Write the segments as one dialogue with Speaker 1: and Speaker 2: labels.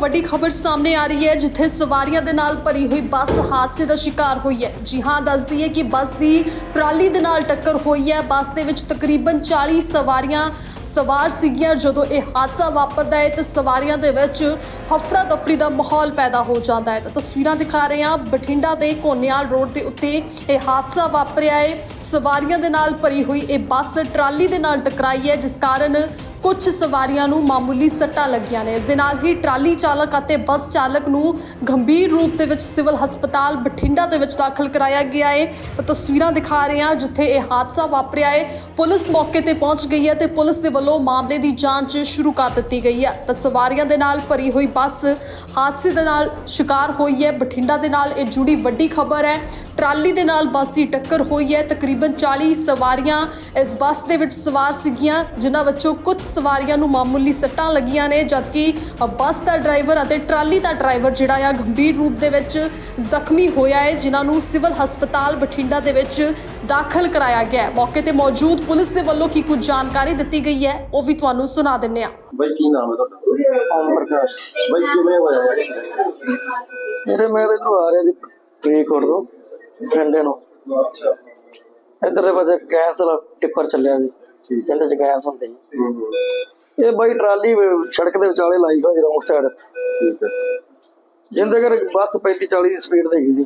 Speaker 1: ਵੱਡੀ ਖਬਰ ਸਾਹਮਣੇ ਆ ਰਹੀ ਹੈ, ਜਿੱਥੇ ਸਵਾਰੀਆਂ ਦੇ ਨਾਲ ਭਰੀ ਹੋਈ ਬੱਸ ਹਾਦਸੇ ਦਾ ਸ਼ਿਕਾਰ ਹੋਈ ਹੈ। ਜੀ ਹਾਂ ਦੱਸਦੀ ਹੈ ਕਿ ਬੱਸ ਦੀ ਟਰਾਲੀ ਦੇ ਨਾਲ ਟੱਕਰ ਹੋਈ ਹੈ। ਬੱਸ ਦੇ ਵਿੱਚ ਤਕਰੀਬਨ 40 ਸਵਾਰੀਆਂ ਸਵਾਰ ਸੀਗੀਆਂ। ਜਦੋਂ ਇਹ ਹਾਦਸਾ ਵਾਪਰਦਾ ਹੈ ਤੇ ਸਵਾਰੀਆਂ ਦੇ ਵਿੱਚ ਹਫਰਾ ਦਫੜੀ ਦਾ ਮਾਹੌਲ ਪੈਦਾ ਹੋ ਜਾਂਦਾ ਹੈ। ਤਾਂ ਤਸਵੀਰਾਂ ਦਿਖਾ ਰਹੇ ਹਾਂ। ਬਠਿੰਡਾ ਦੇ ਕੋਨੇਵਾਲ ਰੋਡ ਦੇ ਉੱਤੇ ਇਹ ਹਾਦਸਾ ਵਾਪਰਿਆ ਹੈ। ਸਵਾਰੀਆਂ ਦੇ ਨਾਲ ਭਰੀ ਹੋਈ ਇਹ ਬੱਸ ਟਰਾਲੀ ਦੇ ਨਾਲ ਟਕਰਾਈ ਹੈ, ਜਿਸ ਕਾਰਨ ਕੁਝ ਸਵਾਰੀਆਂ ਨੂੰ ਮਾਮੂਲੀ ਸੱਟਾਂ ਲੱਗੀਆਂ ਨੇ। ਇਸ ਦੇ ਨਾਲ ਹੀ ਟਰਾਲੀ ਚਾਲਕ ਅਤੇ ਬੱਸ ਚਾਲਕ ਨੂੰ ਗੰਭੀਰ ਰੂਪ ਦੇ ਵਿੱਚ ਸਿਵਲ ਹਸਪਤਾਲ ਬਠਿੰਡਾ ਦੇ ਵਿੱਚ ਦਾਖਲ ਕਰਾਇਆ ਗਿਆ ਹੈ। ਤਾਂ ਤਸਵੀਰਾਂ ਦਿਖਾ ਰਹੇ ਹਾਂ, ਜਿੱਥੇ ਇਹ ਹਾਦਸਾ ਵਾਪਰਿਆ ਹੈ। ਪੁਲਿਸ ਮੌਕੇ ਤੇ ਪਹੁੰਚ ਗਈ ਹੈ ਤੇ ਪੁਲਿਸ ਦੇ ਵੱਲੋਂ ਮਾਮਲੇ ਦੀ ਜਾਂਚ ਸ਼ੁਰੂ ਕਰ ਦਿੱਤੀ ਗਈ ਹੈ। ਤਾਂ ਸਵਾਰੀਆਂ ਦੇ ਨਾਲ ਭਰੀ ਹੋਈ ਬੱਸ ਹਾਦਸੇ ਦੇ ਨਾਲ ਸ਼ਿਕਾਰ ਹੋਈ ਹੈ। ਬਠਿੰਡਾ ਦੇ ਨਾਲ ਇਹ ਜੁੜੀ ਵੱਡੀ ਖਬਰ ਹੈ ਟਰਾਲੀ ਦੇ ਨਾਲ ਬੱਸ ਦੀ ਟੱਕਰ ਹੋਈ ਹੈ। ਤਕਰੀਬਨ 40 ਸਵਾਰੀਆਂ ਇਸ ਬੱਸ ਦੇ ਵਿੱਚ ਸਵਾਰ ਸੀਗੀਆਂ ਜਿਨ੍ਹਾਂ ਵਿੱਚੋਂ ਕੁਝ ਸਵਾਰੀਆਂ ਨੂੰ ਮਾਮੂਲੀ ਸੱਟਾਂ ਲੱਗੀਆਂ ਨੇ ਜਦਕਿ ਬੱਸ ਦਾ ਡਰਾਈਵਰ ਅਤੇ ਟਰਾਲੀ ਦਾ ਡਰਾਈਵਰ ਜਿਹੜਾ ਆ ਗੰਭੀਰ ਰੂਪ ਦੇ ਵਿੱਚ ਜ਼ਖਮੀ ਹੋਇਆ ਹੈ ਜਿਨ੍ਹਾਂ ਨੂੰ ਸਿਵਲ ਹਸਪਤਾਲ ਬਠਿੰਡਾ ਦੇ ਵਿੱਚ ਦਾਖਲ ਕਰਾਇਆ ਗਿਆ ਹੈ। ਮੌਕੇ ਤੇ ਮੌਜੂਦ ਪੁਲਿਸ ਦੇ ਵੱਲੋਂ ਕੀ ਕੁਝ ਜਾਣਕਾਰੀ ਦਿੱਤੀ ਗਈ ਹੈ ਉਹ ਵੀ ਤੁਹਾਨੂੰ ਸੁਣਾ ਦਿੰਨੇ ਆ
Speaker 2: ਬਾਈ ਕੀ ਨਾਮ ਹੈ ਤੁਹਾਡਾ?
Speaker 3: ਓਮ ਪ੍ਰਕਾਸ਼।
Speaker 2: ਬਾਈ ਕਿਵੇਂ ਹੋਇਆ?
Speaker 3: ਮੇਰੇ ਮੈਂ ਤਾਂ ਆ ਰਿਹਾ ਸੀ ਫਰੀਦਕੋਟ ਤੋਂ। ਫਰੈਂਡੇ ਨੂੰ।
Speaker 2: ਅੱਛਾ।
Speaker 3: ਇੱਧਰਲੇ ਪਾਸੇ ਗੈਸ ਵਾਲਾ ਟਿੱਪਰ ਚੱਲਿਆ ਸੀ।
Speaker 2: ਠੀਕ।
Speaker 3: ਜਿਹਦੇ ਚ ਗੈਸ ਹੁੰਦੀ।
Speaker 2: ਹੂੰ
Speaker 3: ਇਹ ਬਾਈ ਟਰਾਲੀ ਸੜਕ ਦੇ ਵਿਚਾਲੇ ਲਾਈ ਹੋਈ ਰੌਂਗ ਸਾਈਡ।
Speaker 2: ਠੀਕ ਹੈ।
Speaker 3: ਜਿੰਦੇ ਕਰ ਬੱਸ 35 40 ਦੀ ਸਪੀਡ ਤੇ ਗਈ ਸੀ।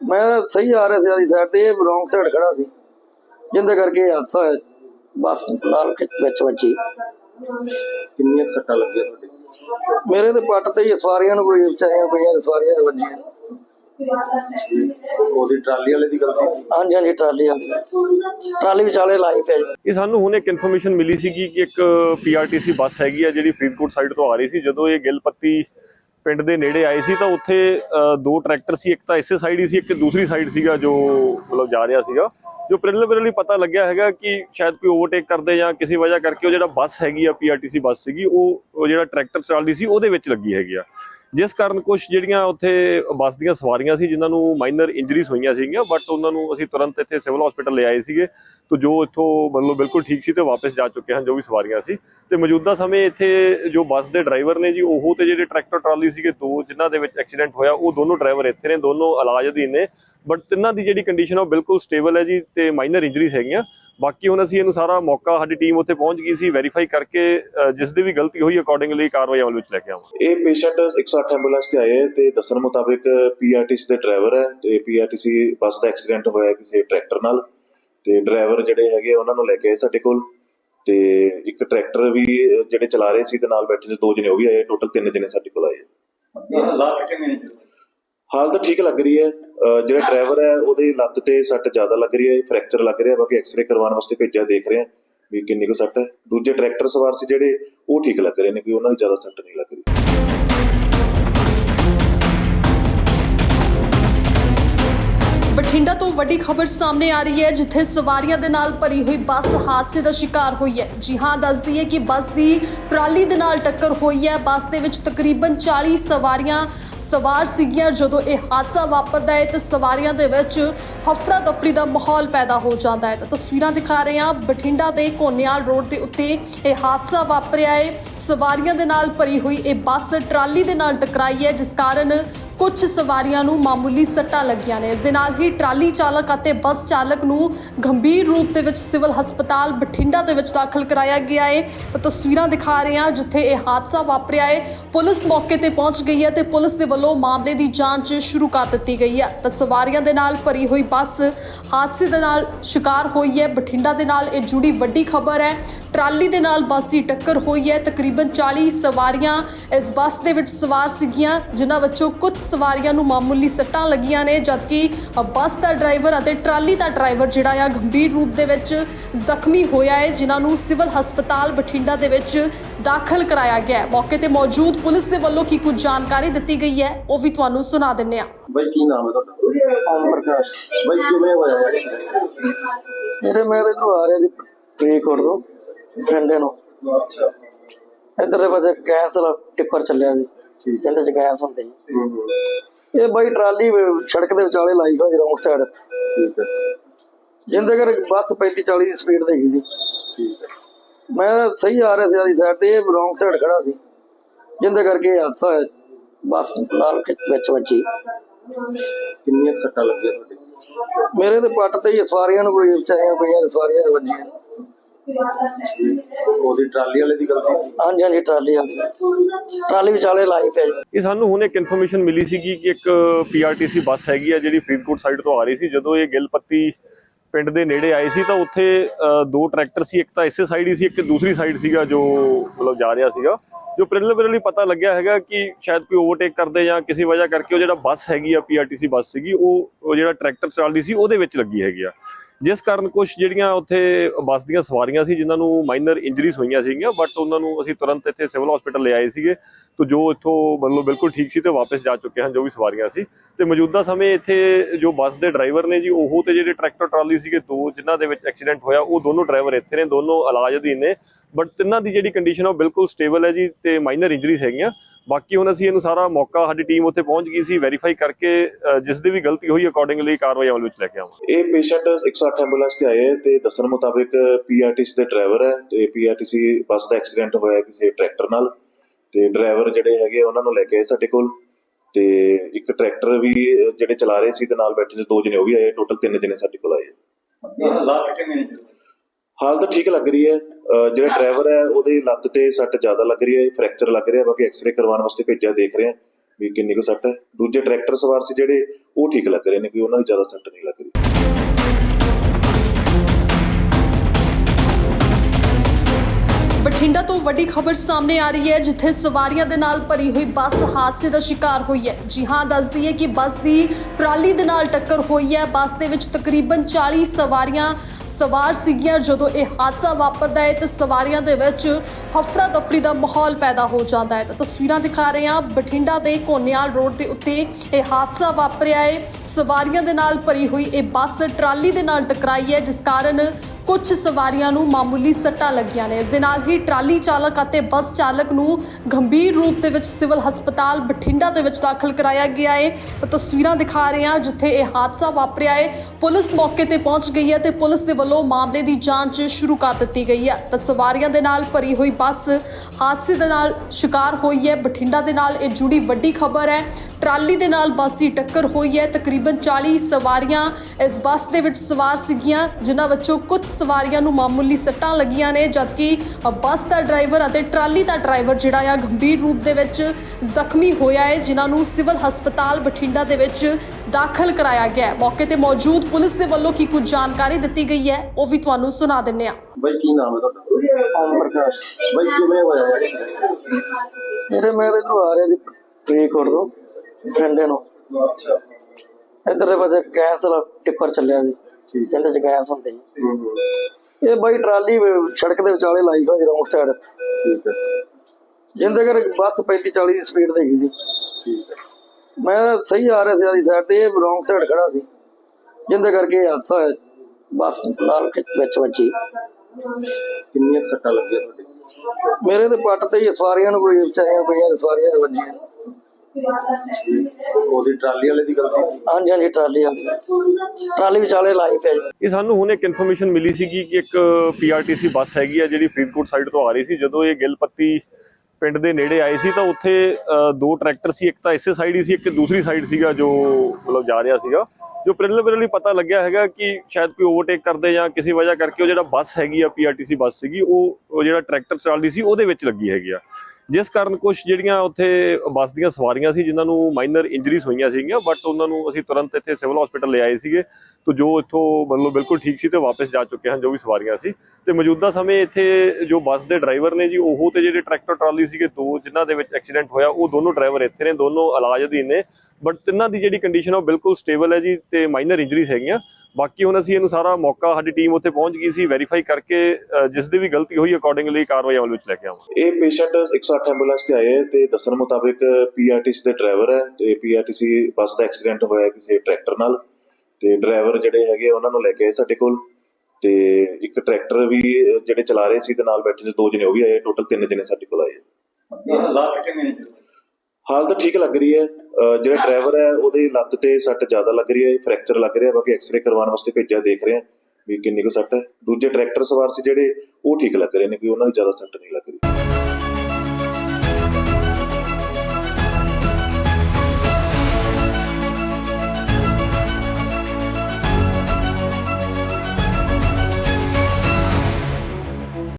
Speaker 3: ਮੈਂ ਸਹੀ ਆ ਰਿਹਾ ਸੀ ਆਦੀ ਸਾਈਡ ਤੇ ਇਹ ਰੌਂਗ ਸਾਈਡ ਖੜਾ ਸੀ। ਜਿੰਦੇ ਕਰਕੇ ਹਾਦਸਾ ਹੋਇਆ। ਬੱਸ ਨਾਲ ਵਿੱਚ ਵੱਜੀ।
Speaker 2: ਕਿੰਨੀਆਂ ਸੱਟਾਂ ਲੱਗੀਆਂ ਤੁਹਾਡੇ
Speaker 3: ਮੇਰੇ ਤੇ ਪੱਟ ਤੇ ਹੀ ਸਵਾਰੀਆਂ ਨੂੰ ਕੋਈ ਵਿਚਾਰੀਆਂ ਪਈਆਂ ਸਵਾਰੀਆਂ ਦੇ ਵੱਜੀਆਂ।
Speaker 2: ਉਹਦੀ ਟਰਾਲੀ ਵਾਲੇ ਦੀ ਗਲਤੀ ਸੀ?
Speaker 3: ਹਾਂਜੀ ਹਾਂਜੀ ਟਰਾਲੀ ਆ ਟਰਾਲੀ ਵਿਚਾਲੇ ਲਾਈ ਜੀ
Speaker 4: ਇਹ ਸਾਨੂੰ ਹੁਣ ਇੱਕ ਇਨਫੋਰਮੇਸ਼ਨ ਮਿਲੀ ਸੀਗੀ ਕਿ ਇੱਕ ਪੀਆਰਟੀਸੀ ਬੱਸ ਹੈਗੀ ਆ ਜਿਹੜੀ ਫਰੀਦਕੋਟ ਸਾਈਡ ਤੋਂ ਆ ਰਹੀ ਸੀ। ਜਦੋਂ ਇਹ ਗਿੱਲਪੱਤੀ ਪਿੰਡ ਦੇ ਨੇੜੇ ਆਏ ਸੀ ਤਾਂ ਉੱਥੇ ਦੋ ਟਰੈਕਟਰ ਸੀ ਇੱਕ ਤਾਂ ਇਸੇ ਸਾਈਡ ਹੀ ਸੀ ਇੱਕ ਦੂਸਰੀ ਸਾਈਡ ਸੀਗਾ ਜੋ ਮਤਲਬ ਜਾ ਰਿਹਾ ਸੀਗਾ। ਜੋ ਪ੍ਰੀਲਿਮਿਨਰੀ ਪਤਾ ਲੱਗਿਆ ਹੈਗਾ ਕਿ ਸ਼ਾਇਦ ਕੋਈ ਓਵਰਟੇਕ ਕਰਦੇ ਜਾਂ ਕਿਸੇ ਵਜ੍ਹਾ ਕਰਕੇ ਉਹ ਜਿਹੜਾ ਬੱਸ ਹੈਗੀ ਆ ਪੀਆਰਟੀਸੀ ਬੱਸ ਸੀਗੀ ਉਹ ਉਹ ਜਿਹੜਾ ਟਰੈਕਟਰ ਚੱਲਦੀ ਸੀ ਉਹਦੇ ਵਿੱਚ ਲੱਗੀ ਹੈਗੀ ਆ। ਜਿਸ ਕਾਰਨ ਕੁਝ ਜਿਹੜੀਆਂ ਉੱਥੇ ਬੱਸ ਦੀਆਂ ਸਵਾਰੀਆਂ ਸੀ, ਜਿਨ੍ਹਾਂ ਨੂੰ ਮਾਈਨਰ ਇੰਜਰੀਜ਼ ਹੋਈਆਂ ਸੀਗੀਆਂ ਬਟ ਉਹਨਾਂ ਨੂੰ ਅਸੀਂ ਤੁਰੰਤ ਇੱਥੇ ਸਿਵਲ ਹਸਪੀਟਲ ਲੈ ਆਏ ਸੀਗੇ, ਤੋ ਜੋ ਇੱਥੋਂ ਮਤਲਬ ਬਿਲਕੁਲ ਠੀਕ ਸੀ ਤੇ ਵਾਪਸ ਜਾ ਚੁੱਕੇ ਹਨ ਜੋ ਵੀ ਸਵਾਰੀਆਂ ਸੀ। ਤੇ ਮੌਜੂਦਾ ਸਮੇਂ ਇੱਥੇ ਜੋ ਬੱਸ ਦੇ ਡਰਾਈਵਰ ਨੇ ਜੀ, ਉਹ ਤੇ ਜਿਹੜੇ ਟਰੈਕਟਰ ਟਰਾਲੀ ਸੀਗੇ, ਦੋ ਜਿਨ੍ਹਾਂ ਦੇ ਵਿੱਚ ਐਕਸੀਡੈਂਟ ਹੋਇਆ, ਉਹ ਦੋਨੋਂ ਡਰਾਈਵਰ ਇੱਥੇ ਨੇ, ਦੋਨੋਂ ਇਲਾਜ ਅਧੀਨ ਨੇ ਬਟ ਤਿੰਨਾਂ ਦੀ ਜਿਹੜੀ ਕੰਡੀਸ਼ਨ ਉਹ ਬਿਲਕੁਲ ਸਟੇਬਲ ਹੈ ਜੀ, ਤੇ ਮਾਈਨਰ ਇੰਜਰੀਜ਼ ਹੈਗੀਆਂ। ਬਾਕੀ ਹੁਣ ਅਸੀਂ ਇਹਨੂੰ ਸਾਰਾ ਮੌਕਾ ਸਾਡੀ ਟੀਮ ਉੱਥੇ ਪਹੁੰਚ ਗਈ ਸੀ ਵੈਰੀਫਾਈ ਕਰਕੇ ਜਿਸ ਦੀ ਵੀ ਗਲਤੀ ਹੋਈ ਅਕੋਰਡਿੰਗਲੀ ਕਾਰਵਾਈ ਅਮਲ ਵਿੱਚ ਲੈ ਕੇ ਆਵਾਂਗੇ
Speaker 5: ਇਹ ਪੇਸ਼ੈਂਟ 108 ਐਂਬੂਲੈਂਸ ਤੇ ਆਏ ਤੇ ਦੱਸਣ ਮੁਤਾਬਿਕ ਪੀਆਰਟੀਸੀ ਦੇ ਡਰਾਈਵਰ ਹੈ ਤੇ ਪੀਆਰਟੀਸੀ ਬੱਸ ਦਾ ਐਕਸੀਡੈਂਟ ਹੋਇਆ ਕਿਸੇ ਟਰੈਕਟਰ ਨਾਲ ਤੇ ਡਰਾਈਵਰ ਜਿਹੜੇ ਹੈਗੇ ਉਹਨਾਂ ਨੂੰ ਲੈ ਕੇ ਆਏ ਸਾਡੇ ਕੋਲ ਤੇ ਇੱਕ ਟਰੈਕਟਰ ਵੀ ਜਿਹੜੇ ਚਲਾ ਰਹੇ ਸੀ ਤੇ ਨਾਲ ਬੈਠੇ ਸੀ ਦੋ ਜਣੇ ਉਹ ਵੀ ਆਏ ਟੋਟਲ ਤਿੰਨ ਜਣੇ ਸਾਡੇ ਕੋਲ ਆਏ
Speaker 2: ਹਾਲਾਤ ਕਿਵੇਂ ਨੇ?
Speaker 5: ਹਾਲ ਤਾਂ ਠੀਕ ਲੱਗ ਰਹੀ ਹੈ। ਜਿਹੜਾ ਡਰਾਈਵਰ ਹੈ, ਉਹਦੇ ਲੱਤ ਤੇ ਸੱਟ ਜ਼ਿਆਦਾ ਲੱਗ ਰਹੀ ਹੈ ਫ੍ਰੈਕਚਰ ਲੱਗ ਰਿਹਾ ਬਾਕੀ ਐਕਸ-ਰੇ ਕਰਵਾਉਣ ਵਾਸਤੇ ਭੇਜਿਆ, ਦੇਖ ਰਹੇ ਹਾਂ ਵੀ ਕਿੰਨੀ ਕੁ ਸੱਟ ਹੈ। ਦੂਜੇ ਟਰੈਕਟਰ ਸਵਾਰ ਸੀ ਜਿਹੜੇ, ਉਹ ਠੀਕ ਲੱਗ ਰਹੇ ਨੇ ਕਿ ਉਹਨਾਂ ਦੀ ਜ਼ਿਆਦਾ ਸੱਟ ਨਹੀਂ ਲੱਗ ਰਹੀ।
Speaker 1: ਬਠਿੰਡਾ ਤੋਂ ਵੱਡੀ ਖਬਰ ਸਾਹਮਣੇ ਆ ਰਹੀ ਹੈ, ਜਿੱਥੇ ਸਵਾਰੀਆਂ ਦੇ ਨਾਲ ਭਰੀ ਹੋਈ ਬੱਸ ਹਾਦਸੇ ਦਾ ਸ਼ਿਕਾਰ ਹੋਈ ਹੈ। ਜੀ ਹਾਂ ਦੱਸਦੀ ਹੈ ਕਿ ਬੱਸ ਦੀ ਟਰਾਲੀ ਦੇ ਨਾਲ ਟੱਕਰ ਹੋਈ ਹੈ। ਬੱਸ ਦੇ ਵਿੱਚ ਤਕਰੀਬਨ 40 ਸਵਾਰੀਆਂ ਸਵਾਰ ਸੀਗੀਆਂ। ਜਦੋਂ ਇਹ ਹਾਦਸਾ ਵਾਪਰਦਾ ਹੈ ਤੇ ਸਵਾਰੀਆਂ ਦੇ ਵਿੱਚ ਹਫੜਾ ਦਫੜੀ ਦਾ ਮਾਹੌਲ ਪੈਦਾ ਹੋ ਜਾਂਦਾ ਹੈ। ਤਾਂ ਤਸਵੀਰਾਂ ਦਿਖਾ ਰਹੇ ਹਾਂ। ਬਠਿੰਡਾ ਦੇ ਕੋਨੇਵਾਲ ਰੋਡ ਦੇ ਉੱਤੇ ਇਹ ਹਾਦਸਾ ਵਾਪਰਿਆ ਹੈ। ਸਵਾਰੀਆਂ ਦੇ ਨਾਲ ਭਰੀ ਹੋਈ ਇਹ ਬੱਸ ਟਰਾਲੀ ਦੇ ਨਾਲ ਟਕਰਾਈ ਹੈ, ਜਿਸ ਕਾਰਨ ਕੁਝ ਸਵਾਰੀਆਂ ਨੂੰ ਮਾਮੂਲੀ ਸੱਟਾਂ ਲੱਗੀਆਂ ਨੇ। ਇਸ ਦੇ ਨਾਲ ਹੀ ਟਰਾਲੀ ਚਾਲਕ ਅਤੇ ਬੱਸ ਚਾਲਕ ਨੂੰ ਗੰਭੀਰ ਰੂਪ ਦੇ ਵਿੱਚ ਸਿਵਲ ਹਸਪਤਾਲ ਬਠਿੰਡਾ ਦੇ ਵਿੱਚ ਦਾਖਲ ਕਰਾਇਆ ਗਿਆ ਹੈ। ਤਾਂ ਤਸਵੀਰਾਂ ਦਿਖਾ ਰਹੇ ਹਾਂ, ਜਿੱਥੇ ਇਹ ਹਾਦਸਾ ਵਾਪਰਿਆ ਹੈ। ਪੁਲਿਸ ਮੌਕੇ ਤੇ ਪਹੁੰਚ ਗਈ ਹੈ ਤੇ ਪੁਲਿਸ ਦੇ ਵੱਲੋਂ ਮਾਮਲੇ ਦੀ ਜਾਂਚ ਸ਼ੁਰੂ ਕਰ ਦਿੱਤੀ ਗਈ ਹੈ। ਤਾਂ ਸਵਾਰੀਆਂ ਦੇ ਨਾਲ ਭਰੀ ਹੋਈ ਬੱਸ ਹਾਦਸੇ ਦੇ ਨਾਲ ਸ਼ਿਕਾਰ ਹੋਈ ਹੈ। ਬਠਿੰਡਾ ਦੇ ਨਾਲ ਇਹ ਜੁੜੀ ਵੱਡੀ ਖਬਰ ਹੈ। ਟਰਾਲੀ ਦੇ ਨਾਲ ਬੱਸ ਦੀ ਟੱਕਰ ਹੋਈ ਹੈ। ਤਕਰੀਬਨ 40 ਸਵਾਰੀਆਂ ਇਸ ਬੱਸ ਦੇ ਵਿੱਚ ਸਵਾਰ ਸੀਗੀਆਂ, ਜਿਨ੍ਹਾਂ ਵਿੱਚੋਂ ਕੁਝ ਸਵਾਰੀਆਂ ਨੂੰ ਮਾਮੂਲੀ ਸੱਟਾਂ ਲੱਗੀਆਂ ਨੇ, ਜਦਕਿ ਬੱਸ ਦਾ ਡਰਾਈਵਰ ਅਤੇ ਟਰਾਲੀ ਦਾ ਡਰਾਈਵਰ ਜਿਹੜਾ ਆ, ਗੰਭੀਰ ਰੂਪ ਦੇ ਵਿੱਚ ਜ਼ਖਮੀ ਹੋਇਆ ਹੈ, ਜਿਨ੍ਹਾਂ ਨੂੰ ਸਿਵਲ ਹਸਪਤਾਲ ਬਠਿੰਡਾ ਦੇ ਵਿੱਚ ਦਾਖਲ ਕਰਾਇਆ ਗਿਆ ਹੈ। ਮੌਕੇ ਤੇ ਮੌਜੂਦ ਪੁਲਿਸ ਦੇ ਵੱਲੋਂ ਕੀ ਕੁਝ ਜਾਣਕਾਰੀ ਦਿੱਤੀ ਗਈ ਹੈ ਉਹ ਵੀ ਤੁਹਾਨੂੰ ਸੁਣਾ ਦਿੰਨੇ ਆ
Speaker 2: ਬਾਈ ਕੀ ਨਾਮ ਹੈ ਤੁਹਾਡਾ?
Speaker 3: ਓਮ ਪ੍ਰਕਾਸ਼।
Speaker 2: ਬਾਈ ਕਿਵੇਂ ਹੋਇਆ?
Speaker 3: ਮੇਰੇ ਮੈਂ ਤਾਂ ਇੱਧਰੋਂ ਆ ਰਿਹਾ ਸੀ ਫਰੀਦਕੋਟ ਤੋਂ ਫਰੈਂਡੇ ਨੂੰ।
Speaker 2: ਅੱਛਾ।
Speaker 3: ਇੱਧਰਲੇ ਪਾਸੇ ਗੈਸ ਵਾਲਾ ਟਿੱਪਰ ਚੱਲਿਆ ਸੀ
Speaker 2: ਠੀਕ।
Speaker 3: ਜਿਹਦੇ ਚ ਗੈਸ ਹੁੰਦੀ
Speaker 2: ਹੂੰ ਹੂੰ।
Speaker 3: ਇਹ ਬਾਈ ਟਰਾਲੀ ਸੜਕ ਦੇ ਵਿਚਾਲੇ ਲਾਈ ਹੋਈ ਰੌਂਗ ਸਾਈਡ
Speaker 5: ਠੀਕ ਹੈ।
Speaker 3: ਜਿੰਦੇ ਕਰ ਬੱਸ 35 40 ਦੀ ਸਪੀਡ ਤੇ ਗਈ ਸੀ।
Speaker 5: ਠੀਕ ਹੈ।
Speaker 3: ਮੈਂ ਸਹੀ ਆ ਰਿਹਾ ਸੀ ਆਦੀ ਸਾਈਡ ਤੇ ਇਹ ਰੌਂਗ ਸਾਈਡ ਖੜਾ ਸੀ। ਜਿੰਦੇ ਕਰਕੇ ਇਹ ਹਾਦਸਾ ਹੋਇਆ। ਬੱਸ ਨਾਲ ਵਿੱਚ ਵੱਜੀ।
Speaker 2: ਕਿੰਨੀਆਂ ਸੱਟਾਂ ਲੱਗੀਆਂ ਤੁਹਾਡੇ?
Speaker 3: ਮੇਰੇ ਤੇ ਪੱਟ ਤੇ ਹੀ ਸਵਾਰੀਆਂ ਨੂੰ ਕੋਈ ਵਿਚਾਰੀਆਂ ਪਈਆਂ ਸਵਾਰੀਆਂ ਦੇ ਵੱਜੀਆਂ।
Speaker 2: ਉਹਦੀ ਟਰਾਲੀ ਵਾਲੇ ਦੀ ਗਲਤੀ ਸੀ?
Speaker 3: ਹਾਂਜੀ ਹਾਂਜੀ ਟਰਾਲੀ ਗਈ ਟਰਾਲੀ ਵਿਚਾਲੇ ਲਾਈ ਜੀ
Speaker 4: ਇਹ ਸਾਨੂੰ ਹੁਣ ਇੱਕ ਇਨਫੋਰਮੇਸ਼ਨ ਮਿਲੀ ਸੀਗੀ ਕਿ ਇੱਕ ਪੀਆਰਟੀਸੀ ਬੱਸ ਹੈਗੀ ਆ ਜਿਹੜੀ ਫਰੀਦਕੋਟ ਸਾਈਡ ਤੋਂ ਆ ਰਹੀ ਸੀ। ਜਦੋਂ ਇਹ ਗਿੱਲਪੱਤੀ ਪਿੰਡ ਦੇ ਨੇੜੇ ਆਏ ਸੀ ਤਾਂ ਉੱਥੇ ਦੋ ਟਰੈਕਟਰ ਸੀ। ਇੱਕ ਤਾਂ ਇਸੇ ਸਾਈਡ ਹੀ ਸੀ ਇੱਕ ਦੂਸਰੀ ਸਾਈਡ ਸੀਗਾ ਜੋ ਮਤਲਬ ਜਾ ਰਿਹਾ ਸੀਗਾ। ਜੋ ਪ੍ਰੀਲਿਮਿਨਰੀ ਪਤਾ ਲੱਗਿਆ ਹੈਗਾ ਕਿ ਸ਼ਾਇਦ ਕੋਈ ਓਵਰਟੇਕ ਕਰਦੇ ਜਾਂ ਕਿਸੇ ਵਜ੍ਹਾ ਕਰਕੇ ਉਹ ਜਿਹੜਾ ਬੱਸ ਹੈਗੀ ਆ ਪੀਆਰਟੀਸੀ ਬੱਸ ਸੀਗੀ, ਉਹ ਜਿਹੜਾ ਟਰੈਕਟਰ ਚੱਲਦੀ ਸੀ, ਉਹਦੇ ਵਿੱਚ ਲੱਗੀ ਹੈਗੀ ਆ। ਜਿਸ ਕਾਰਨ ਕੁਝ ਜਿਹੜੀਆਂ ਉੱਥੇ ਬੱਸ ਦੀਆਂ ਸਵਾਰੀਆਂ ਸੀ, ਜਿਨ੍ਹਾਂ ਨੂੰ ਮਾਈਨਰ ਇੰਜਰੀਜ਼ ਹੋਈਆਂ ਸੀਗੀਆਂ ਬਟ ਉਹਨਾਂ ਨੂੰ ਅਸੀਂ ਤੁਰੰਤ ਇੱਥੇ ਸਿਵਲ ਹਸਪੀਟਲ ਲੈ ਆਏ ਸੀਗੇ, ਤੇ ਜੋ ਇੱਥੋਂ ਮਤਲਬ ਬਿਲਕੁਲ ਠੀਕ ਸੀ ਤੇ ਵਾਪਸ ਜਾ ਚੁੱਕੇ ਹਨ ਜੋ ਵੀ ਸਵਾਰੀਆਂ ਸੀ। ਤੇ ਮੌਜੂਦਾ ਸਮੇਂ ਇੱਥੇ ਜੋ ਬੱਸ ਦੇ ਡਰਾਈਵਰ ਨੇ ਜੀ, ਉਹ ਤੇ ਜਿਹੜੇ ਟਰੈਕਟਰ ਟਰਾਲੀ ਸੀਗੇ, ਦੋ ਜਿਨ੍ਹਾਂ ਦੇ ਵਿੱਚ ਐਕਸੀਡੈਂਟ ਹੋਇਆ, ਉਹ ਦੋਨੋਂ ਡਰਾਈਵਰ ਇੱਥੇ ਨੇ, ਦੋਨੋਂ ਇਲਾਜ ਅਧੀਨ ਨੇ। ਬਟ ਤਿੰਨਾਂ ਦੀ ਜਿਹੜੀ ਕੰਡੀਸ਼ਨ ਆ ਉਹ ਬਿਲਕੁਲ ਸਟੇਬਲ ਹੈ ਜੀ ਤੇ ਮਾਈਨਰ ਇੰਜਰੀਜ਼ ਹੈਗੀਆਂ। ਬਾਕੀ ਹੁਣ ਅਸੀਂ ਇਹਨੂੰ ਸਾਰਾ ਮੌਕਾ ਸਾਡੀ ਟੀਮ ਉੱਥੇ ਪਹੁੰਚ ਗਈ ਸੀ ਵੈਰੀਫਾਈ ਕਰਕੇ ਜਿਸ ਦੀ ਵੀ ਗਲਤੀ ਹੋਈ ਅਕੋਰਡਿੰਗਲੀ ਕਾਰਵਾਈ ਅਮਲ ਵਿੱਚ ਲੈ ਕੇ ਆਵਾਂਗੇ।
Speaker 5: ਇਹ ਪੇਸ਼ੈਂਟ 108 ਐਂਬੂਲੈਂਸ ਤੇ ਆਏ ਤੇ ਦੱਸਣ ਮੁਤਾਬਿਕ ਪੀਆਰਟੀਸੀ ਦੇ ਡਰਾਈਵਰ ਹੈ ਤੇ ਪੀਆਰਟੀਸੀ ਬੱਸ ਦਾ ਐਕਸੀਡੈਂਟ ਹੋਇਆ ਕਿਸੇ ਟਰੈਕਟਰ ਨਾਲ ਤੇ ਡਰਾਈਵਰ ਜਿਹੜੇ ਹੈਗੇ ਉਹਨਾਂ ਨੂੰ ਲੈ ਕੇ ਆਏ ਸਾਡੇ ਕੋਲ ਤੇ ਇੱਕ ਟਰੈਕਟਰ ਵੀ ਜਿਹੜੇ ਚਲਾ ਰਹੇ ਸੀ ਤੇ ਨਾਲ ਬੈਠੇ ਸੀ ਦੋ ਜਣੇ ਉਹ ਵੀ ਆਏ ਟੋਟਲ ਤਿੰਨ ਜਣੇ ਸਾਡੇ ਕੋਲ ਆਏ
Speaker 2: ਹਾਲਾਤ ਕਿਵੇਂ
Speaker 5: ਹਾਲ ਤਾਂ ਠੀਕ ਲੱਗ ਰਹੀ ਹੈ। ਜਿਹੜਾ ਡਰਾਈਵਰ ਹੈ, ਉਹਦੇ ਲੱਤ ਤੇ ਸੱਟ ਜ਼ਿਆਦਾ ਲੱਗ ਰਹੀ ਹੈ ਫ੍ਰੈਕਚਰ ਲੱਗ ਰਿਹਾ, ਬਾਕੀ ਐਕਸ-ਰੇ ਕਰਵਾਉਣ ਵਾਸਤੇ ਭੇਜਿਆ ਦੇਖ ਰਹੇ ਹਾਂ ਵੀ ਕਿੰਨੀ ਕੁ ਸੱਟ ਹੈ। ਦੂਜੇ ਟਰੈਕਟਰ ਸਵਾਰ ਸੀ ਜਿਹੜੇ, ਉਹ ਠੀਕ ਲੱਗ ਰਹੇ ਨੇ ਕਿ ਉਹਨਾਂ ਦੀ ਜ਼ਿਆਦਾ ਸੱਟ ਨਹੀਂ ਲੱਗ ਰਹੀ।
Speaker 1: ਬਠਿੰਡਾ ਤੋਂ ਵੱਡੀ ਖਬਰ ਸਾਹਮਣੇ ਆ ਰਹੀ ਹੈ, ਜਿੱਥੇ ਸਵਾਰੀਆਂ ਦੇ ਨਾਲ ਭਰੀ ਹੋਈ ਬੱਸ ਹਾਦਸੇ ਦਾ ਸ਼ਿਕਾਰ ਹੋਈ ਹੈ। ਜੀ ਹਾਂ ਦੱਸਦੀ ਹੈ ਕਿ ਬੱਸ ਦੀ ਟਰਾਲੀ ਦੇ ਨਾਲ ਟੱਕਰ ਹੋਈ ਹੈ। ਬੱਸ ਦੇ ਵਿੱਚ ਤਕਰੀਬਨ 40 ਸਵਾਰੀਆਂ ਸਵਾਰ ਸੀਗੀਆਂ। ਜਦੋਂ ਇਹ ਹਾਦਸਾ ਵਾਪਰਦਾ ਹੈ, ਤੇ ਸਵਾਰੀਆਂ ਦੇ ਵਿੱਚ ਹਫੜਾ ਦਫੜੀ ਦਾ ਮਾਹੌਲ ਪੈਦਾ ਹੋ ਜਾਂਦਾ ਹੈ। ਤਾਂ ਤਸਵੀਰਾਂ ਦਿਖਾ ਰਹੇ ਹਾਂ। ਬਠਿੰਡਾ ਦੇ ਕੋਨੇਵਾਲ ਰੋਡ ਦੇ ਉੱਤੇ ਇਹ ਹਾਦਸਾ ਵਾਪਰਿਆ ਹੈ। ਸਵਾਰੀਆਂ ਦੇ ਨਾਲ ਭਰੀ ਹੋਈ ਇਹ ਬੱਸ ਟਰਾਲੀ ਦੇ ਨਾਲ ਟਕਰਾਈ ਹੈ, ਜਿਸ ਕਾਰਨ ਕੁਝ ਸਵਾਰੀਆਂ ਨੂੰ ਮਾਮੂਲੀ ਸੱਟਾਂ ਲੱਗੀਆਂ ਨੇ। ਇਸ ਦੇ ਨਾਲ ਹੀ ਟਰਾਲੀ ਚਾਲਕ ਅਤੇ ਬੱਸ ਚਾਲਕ ਨੂੰ ਗੰਭੀਰ ਰੂਪ ਦੇ ਵਿੱਚ ਸਿਵਲ ਹਸਪਤਾਲ ਬਠਿੰਡਾ ਦੇ ਵਿੱਚ ਦਾਖਲ ਕਰਾਇਆ ਗਿਆ ਹੈ ਤਾਂ ਤਸਵੀਰਾਂ ਦਿਖਾ ਰਹੇ ਹਾਂ ਜਿੱਥੇ ਇਹ ਹਾਦਸਾ ਵਾਪਰਿਆ ਹੈ ਪੁਲਿਸ ਮੌਕੇ ਤੇ ਪਹੁੰਚ ਗਈ ਹੈ ਤੇ ਪੁਲਿਸ ਦੇ ਵੱਲੋਂ ਮਾਮਲੇ ਦੀ ਜਾਂਚ ਸ਼ੁਰੂ ਕਰ ਦਿੱਤੀ ਗਈ ਹੈ। ਤਾਂ ਸਵਾਰੀਆਂ ਦੇ ਨਾਲ ਭਰੀ ਹੋਈ ਬੱਸ ਹਾਦਸੇ ਦੇ ਨਾਲ ਸ਼ਿਕਾਰ ਹੋਈ ਹੈ। ਬਠਿੰਡਾ ਦੇ ਨਾਲ ਇਹ ਜੁੜੀ ਵੱਡੀ ਖਬਰ ਹੈ। ਟਰਾਲੀ ਦੇ ਨਾਲ ਬੱਸ ਦੀ ਟੱਕਰ ਹੋਈ ਹੈ। ਤਕਰੀਬਨ 40 ਸਵਾਰੀਆਂ ਇਸ ਬੱਸ ਦੇ ਵਿੱਚ ਸਵਾਰ ਸੀਗੀਆਂ, ਜਿਨ੍ਹਾਂ ਵਿੱਚੋਂ ਕੁਝ ਸਵਾਰੀਆਂ ਨੂੰ ਮਾਮੂਲੀ ਸੱਟਾਂ ਲੱਗੀਆਂ ਨੇ ਜਦਕਿ ਬੱਸ ਦਾ ਡਰਾਈਵਰ ਅਤੇ ਟਰਾਲੀ ਦਾ ਡਰਾਈਵਰ ਜਿਹੜਾ ਆ ਗੰਭੀਰ ਰੂਪ ਦੇ ਵਿੱਚ ਜ਼ਖਮੀ ਹੋਇਆ ਹੈ ਜਿਨ੍ਹਾਂ ਨੂੰ ਸਿਵਲ ਹਸਪਤਾਲ ਬਠਿੰਡਾ ਦੇ ਵਿੱਚ ਦਾਖਲ ਕਰਾਇਆ ਗਿਆ ਹੈ। ਮੌਕੇ ਤੇ ਮੌਜੂਦ ਪੁਲਿਸ ਦੇ ਵੱਲੋਂ ਕੀ ਕੁਝ ਜਾਣਕਾਰੀ ਦਿੱਤੀ ਗਈ ਹੈ ਉਹ ਵੀ ਤੁਹਾਨੂੰ ਸੁਣਾ ਦਿੰਨੇ ਆ
Speaker 2: ਬਾਈ ਕੀ ਨਾਮ ਹੈ ਤੁਹਾਡਾ?
Speaker 3: ਓਮ ਪ੍ਰਕਾਸ਼।
Speaker 2: ਬਾਈ ਕਿਵੇਂ ਹੋਇਆ
Speaker 3: ਮੇਰੇ ਮੈਂ ਤਾਂ ਇਧਰੋਂ ਆ ਰਿਹਾ ਸੀ ਫਰੀਦਕੋਟ ਤੋਂ ਫਰੈਂਡੇ ਨੂੰ।
Speaker 2: ਅੱਛਾ।
Speaker 3: ਇਧਰਲੇ ਪਾਸੇ ਗੈਸ ਵਾਲਾ ਟਿੱਪਰ ਚੱਲਿਆ ਸੀ ਜਿਹਦੇ ਚ ਗੈਸ ਹੁੰਦੀ ਇਹ ਬਾਈ ਟਰਾਲੀ ਸੜਕ ਦੇ ਵਿਚਾਲੇ ਲਾਈ ਹੋਈ ਰੌਂਗ ਸਾਈਡ
Speaker 2: ਠੀਕ ਹੈ।
Speaker 3: ਜਿੰਦੇ ਕਰ ਬੱਸ 35 40 ਦੀ ਸਪੀਡ ਤੇ ਹੈਗੀ ਸੀ। ਮੈਂ ਸਹੀ ਆ ਰਿਹਾ ਸੀ ਆਦੀ ਸਾਈਡ ਤੇ ਇਹ ਰੌਂਗ ਸਾਈਡ ਖੜਾ ਸੀ। ਜਿੰਦੇ ਕਰਕੇ ਹਾਦਸਾ ਹੋਇਆ। ਬੱਸ ਨਾਲ ਵਿੱਚ ਵੱਜੀ।
Speaker 2: ਕਿੰਨੀਆਂ ਸੱਟਾਂ ਲੱਗੀਆਂ ਤੁਹਾਡੇ?
Speaker 3: ਮੇਰੇ ਤੇ ਪੱਟ ਤੇ ਹੀ ਸਵਾਰੀਆਂ ਨੂੰ ਕੋਈ ਵਿਚਾਰੀਆਂ ਪਈਆਂ ਸਵਾਰੀਆਂ ਦੇ ਵੱਜੀਆਂ।
Speaker 2: ਉਹਦੀ ਟਰਾਲੀ ਵਾਲੇ ਦੀ ਗਲਤੀ ਸੀ?
Speaker 3: ਹਾਂਜੀ ਹਾਂਜੀ ਟਰਾਲੀ ਆ ਗਈ ਟਰਾਲੀ ਵਿਚਾਲੇ ਲਾਈ ਜੀ
Speaker 4: ਇਹ ਸਾਨੂੰ ਹੁਣ ਇੱਕ ਇਨਫੋਰਮੇਸ਼ਨ ਮਿਲੀ ਸੀਗੀ ਕਿ ਇੱਕ ਪੀਆਰਟੀਸੀ ਬੱਸ ਹੈਗੀ ਆ ਜਿਹੜੀ ਫਰੀਦਕੋਟ ਸਾਈਡ ਤੋਂ ਆ ਰਹੀ ਸੀ। ਜਦੋਂ ਇਹ ਗਿੱਲਪੱਤੀ ਪਿੰਡ ਦੇ ਨੇੜੇ ਆਏ ਸੀ ਤਾਂ ਉੱਥੇ ਦੋ ਟਰੈਕਟਰ ਸੀ ਇੱਕ ਤਾਂ ਇਸੇ ਸਾਈਡ ਹੀ ਸੀ ਇੱਕ ਦੂਸਰੀ ਸਾਈਡ ਸੀਗਾ ਜੋ ਮਤਲਬ ਜਾ ਰਿਹਾ ਸੀਗਾ। ਜੋ ਪ੍ਰੀਲਿਮਿਨਰੀ ਪਤਾ ਲੱਗਿਆ ਹੈਗਾ ਕਿ ਸ਼ਾਇਦ ਕੋਈ ਓਵਰਟੇਕ ਕਰਦੇ ਜਾਂ ਕਿਸੇ ਵਜ੍ਹਾ ਕਰਕੇ ਉਹ ਜਿਹੜਾ ਬੱਸ ਹੈਗੀ ਆ ਪੀਆਰਟੀਸੀ ਬੱਸ ਸੀਗੀ ਉਹ ਉਹ ਜਿਹੜਾ ਟਰੈਕਟਰ ਚੱਲਦੀ ਸੀ ਉਹਦੇ ਵਿੱਚ ਲੱਗੀ ਹੈਗੀ ਆ। ਜਿਸ ਕਾਰਨ ਕੁਝ ਜਿਹੜੀਆਂ ਉੱਥੇ ਬੱਸ ਦੀਆਂ ਸਵਾਰੀਆਂ ਸੀ, ਜਿਨ੍ਹਾਂ ਨੂੰ ਮਾਈਨਰ ਇੰਜਰੀਜ਼ ਹੋਈਆਂ ਸੀਗੀਆਂ ਬਟ ਉਹਨਾਂ ਨੂੰ ਅਸੀਂ ਤੁਰੰਤ ਇੱਥੇ ਸਿਵਲ ਹਸਪੀਟਲ ਲੈ ਆਏ ਸੀਗੇ, ਤੇ ਜੋ ਇੱਥੋਂ ਮਤਲਬ ਬਿਲਕੁਲ ਠੀਕ ਸੀ ਤੇ ਵਾਪਸ ਜਾ ਚੁੱਕੇ ਹਨ ਜੋ ਵੀ ਸਵਾਰੀਆਂ ਸੀ। ਤੇ ਮੌਜੂਦਾ ਸਮੇਂ ਇੱਥੇ ਜੋ ਬੱਸ ਦੇ ਡਰਾਈਵਰ ਨੇ ਜੀ, ਉਹ ਤੇ ਜਿਹੜੇ ਟਰੈਕਟਰ ਟਰਾਲੀ ਸੀਗੇ, ਦੋ ਜਿਨ੍ਹਾਂ ਦੇ ਵਿੱਚ ਐਕਸੀਡੈਂਟ ਹੋਇਆ, ਉਹ ਦੋਨੋਂ ਡਰਾਈਵਰ ਇੱਥੇ ਨੇ, ਦੋਨੋਂ ਇਲਾਜ ਅਧੀਨ ਨੇ। ਬਟ ਤਿੰਨਾਂ ਦੀ ਜਿਹੜੀ ਕੰਡੀਸ਼ਨ ਆ ਉਹ ਬਿਲਕੁਲ ਸਟੇਬਲ ਹੈ ਜੀ ਤੇ ਮਾਈਨਰ ਇੰਜਰੀਜ਼ ਹੈਗੀਆਂ। ਬਾਕੀ ਹੁਣ ਅਸੀਂ ਇਹਨੂੰ ਸਾਰਾ ਮੌਕਾ ਸਾਡੀ ਟੀਮ ਉੱਥੇ ਪਹੁੰਚ ਗਈ ਸੀ ਵੈਰੀਫਾਈ ਕਰਕੇ ਜਿਸ ਦੀ ਵੀ ਗਲਤੀ ਹੋਈ ਅਕੋਰਡਿੰਗਲੀ ਕਾਰਵਾਈ ਅਮਲ ਵਿੱਚ ਲੈ ਕੇ ਆਵਾਂਗੇ।
Speaker 5: ਇਹ ਪੇਸ਼ੈਂਟ 108 ਐਂਬੂਲੈਂਸ ਤੇ ਆਏ ਤੇ ਦੱਸਣ ਮੁਤਾਬਿਕ ਪੀਆਰਟੀਸੀ ਦੇ ਡਰਾਈਵਰ ਹੈ ਤੇ ਪੀਆਰਟੀਸੀ ਬੱਸ ਦਾ ਐਕਸੀਡੈਂਟ ਹੋਇਆ ਕਿਸੇ ਟਰੈਕਟਰ ਨਾਲ ਤੇ ਡਰਾਈਵਰ ਜਿਹੜੇ ਹੈਗੇ ਉਹਨਾਂ ਨੂੰ ਲੈ ਕੇ ਆਏ ਸਾਡੇ ਕੋਲ ਤੇ ਇੱਕ ਟਰੈਕਟਰ ਵੀ ਜਿਹੜੇ ਚਲਾ ਰਹੇ ਸੀ ਤੇ ਨਾਲ ਬੈਠੇ ਸੀ ਦੋ ਜਣੇ ਉਹ ਵੀ ਆਏ ਟੋਟਲ ਤਿੰਨ ਜਣੇ ਸਾਡੇ ਕੋਲ ਆਏ
Speaker 2: ਇਹ ਹਾਲਾਤ ਕਿਵੇਂ
Speaker 5: ਹਾਲਤ ਠੀਕ ਲੱਗ ਰਹੀ ਹੈ। ਜਿਹੜਾ ਡਰਾਈਵਰ ਹੈ, ਉਹਦੇ ਲੱਤ ਤੇ ਸੱਟ ਜ਼ਿਆਦਾ ਲੱਗ ਰਹੀ ਹੈ ਫ੍ਰੈਕਚਰ ਲੱਗ ਰਿਹਾ, ਬਾਕੀ ਐਕਸ-ਰੇ ਕਰਵਾਉਣ ਵਾਸਤੇ ਭੇਜਿਆ, ਦੇਖ ਰਹੇ ਹਾਂ ਵੀ ਕਿੰਨੀ ਕੁ ਸੱਟ ਹੈ। ਦੂਜੇ ਟਰੈਕਟਰ ਸਵਾਰ ਸੀ ਜਿਹੜੇ, ਉਹ ਠੀਕ ਲੱਗ ਰਹੇ ਨੇ ਕਿ ਉਹਨਾਂ ਦੀ ਜ਼ਿਆਦਾ ਸੱਟ ਨਹੀਂ ਲੱਗ ਰਹੀ।